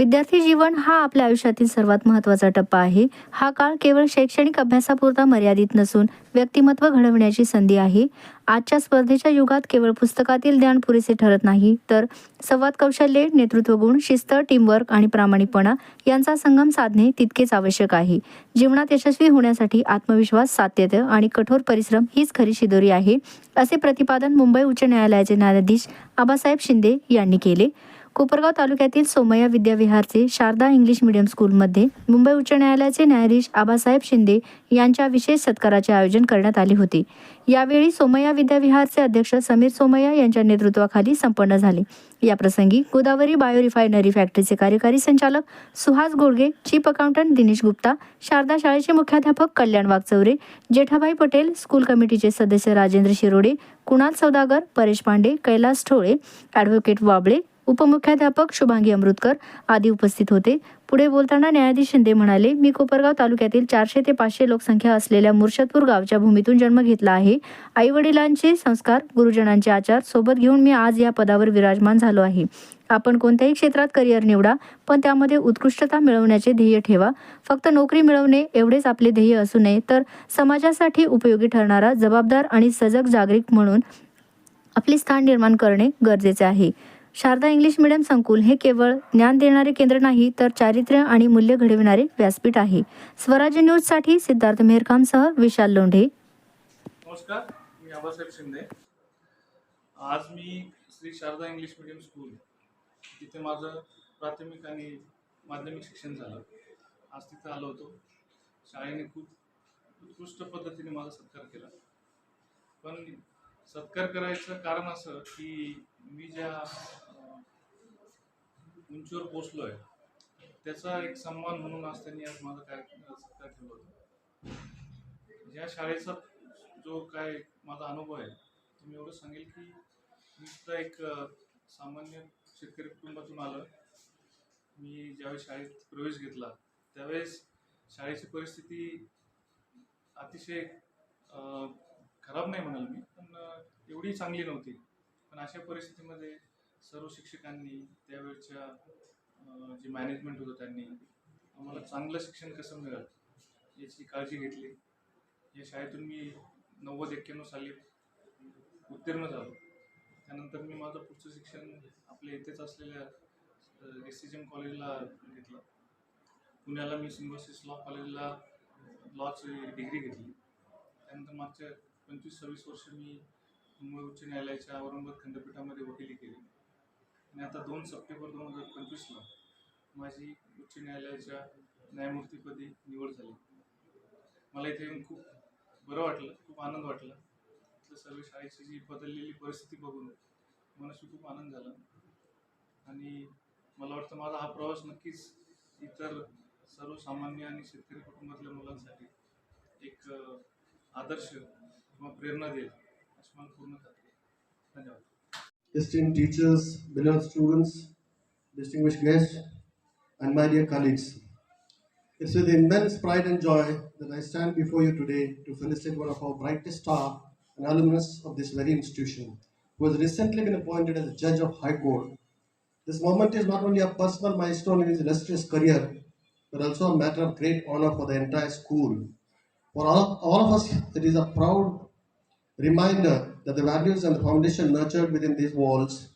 विद्यार्थी जीवन हा आपल्या आयुष्यातील सर्वात महत्त्वाचा टप्पा आहे. हा काळ केवळ शैक्षणिक अभ्यासापुरता मर्यादित नसून व्यक्तिमत्व घडवण्याची संधी आहे. आजच्या स्पर्धेच्या युगात केवळ पुस्तकातील ज्ञान पुरेसे ठरत नाही तर संवाद कौशल्ये नेतृत्व गुण शिस्त टीमवर्क आणि प्रामाणिकपणा यांचा संगम साधणे तितकेच आवश्यक आहे. जीवनात यशस्वी होण्यासाठी आत्मविश्वास सातत्य आणि कठोर परिश्रम हीच खरी शिदोरी आहे असे प्रतिपादन मुंबई उच्च न्यायालयाचे न्यायाधीश आबासाहेब शिंदे यांनी केले. कोपरगाव तालुक्यातील सोमया विद्याविहारचे शारदा इंग्लिश मीडियम स्कूलमध्ये मुंबई उच्च न्यायालयाचे न्यायाधीश आबासाहेब शिंदे यांच्या विशेष सत्काराचे आयोजन करण्यात आले होते. यावेळी सोमया विद्याविहारचे अध्यक्ष समीर सोमय्या यांच्या नेतृत्वाखाली संपन्न झाले. याप्रसंगी गोदावरी बायो रिफायनरी फॅक्टरीचे कार्यकारी संचालक सुहास गोडगे चीफ अकाउंटंट दिनेश गुप्ता शारदा शाळेचे मुख्याध्यापक कल्याण वागचौरे जेठाभाई पटेल स्कूल कमिटीचे सदस्य राजेंद्र शिरोडे कुणाल सौदागर परेश पांडे कैलास ठोळे ॲडव्होकेट वाबळे उपमुख्याध्यापक शुभांगी अमृतकर आदी उपस्थित होते. पुढे बोलताना न्यायाधीश शिंदे म्हणाले मी कोपरगाव तालुक्यातील चारशे ते पाचशे लोकसंख्या असलेल्या मुर्शदपूर गावच्या भूमीतून जन्म घेतला आहे. आई वडिलांचे संस्कार गुरुजनांचे आचार सोबत घेऊन मी आज या पदावर विराजमान झालो आहे. आपण कोणत्याही क्षेत्रात करिअर निवडा पण त्यामध्ये उत्कृष्टता मिळवण्याचे ध्येय ठेवा. फक्त नोकरी मिळवणे एवढेच आपले ध्येय असू नये तर समाजासाठी उपयोगी ठरणारा जबाबदार आणि सजग जागरिक म्हणून आपले स्थान निर्माण करणे गरजेचे आहे. शारदा इंग्लिश मीडियम संकुल हे केवळ ज्ञान देणारे केंद्र नाही तर चारित्र्य आणि मूल्य घडविणारे व्यासपीठ आहे. स्वराज्य न्यूजसाठी सिद्धार्थ मेहरकामसह विशाल लोंढे. नमस्कार मी आबासाहेब शिंदे. आज मी Shri Sharada English medium school तिथे माझं प्राथमिक आणि माध्यमिक शिक्षण झालं. आज तिथं आलो होतो. शाळेने खूप उत्कृष्ट पद्धतीने माझा सत्कार केला. पण सत्कार करायचं कारण असं की मी ज्या उंचीवर पोचलो आहे त्याचा एक सन्मान म्हणून आज त्यांनी आज माझा काय सत्कार केला होता. या शाळेचा जो काय माझा अनुभव आहे तो मी एवढं सांगेल की मी सुद्धा एक सामान्य शेतकरी कुटुंबातून आलो मी ज्यावेळेस शाळेत प्रवेश घेतला त्यावेळेस शाळेची परिस्थिती अतिशय खराब नाही म्हणाल मी पण एवढी चांगली नव्हती. पण अशा परिस्थितीमध्ये सर्व शिक्षकांनी त्यावेळच्या जे मॅनेजमेंट होतं त्यांनी आम्हाला चांगलं शिक्षण कसं मिळेल याची काळजी घेतली. या शाळेतून मी नव्वद एक्क्याण्णव साली उत्तीर्ण झालो. त्यानंतर मी माझं पुढचं शिक्षण आपल्या इथेच असलेल्या एस सी जी एम कॉलेजला घेतलं. पुण्याला मी सिम्बॉसिस लॉ कॉलेजला लॉची डिग्री घेतली. त्यानंतर मागच्या पंचवीस सव्वीस वर्ष मी मुंबई उच्च न्यायालयाच्या औरंगाबाद खंडपीठामध्ये वकिली केली. आणि आता दोन सप्टेंबर दोन हजार पंचवीसला माझी उच्च न्यायालयाच्या न्यायमूर्तीपदी निवड झाली. मला इथे येऊन खूप बरं वाटलं खूप आनंद वाटला. इथलं सर्व शाळेची जी बदललेली परिस्थिती बघून मनाशी खूप आनंद झाला. आणि मला वाटतं माझा हा प्रवास नक्कीच इतर सर्वसामान्य आणि शेतकरी कुटुंबातल्या मुलांसाठी एक आदर्श किंवा प्रेरणा देईल. Esteemed teachers, beloved students, distinguished guests, and my dear colleagues, it's with immense pride and joy that I stand before you today to felicitate one of our brightest star and alumnus of this very institution, who has recently been appointed as a judge of High Court. This moment is not only a personal milestone in his illustrious career, but also a matter of great honor for the entire school. For all, all of us, it is a proud reminder that the values and the foundation nurtured within these walls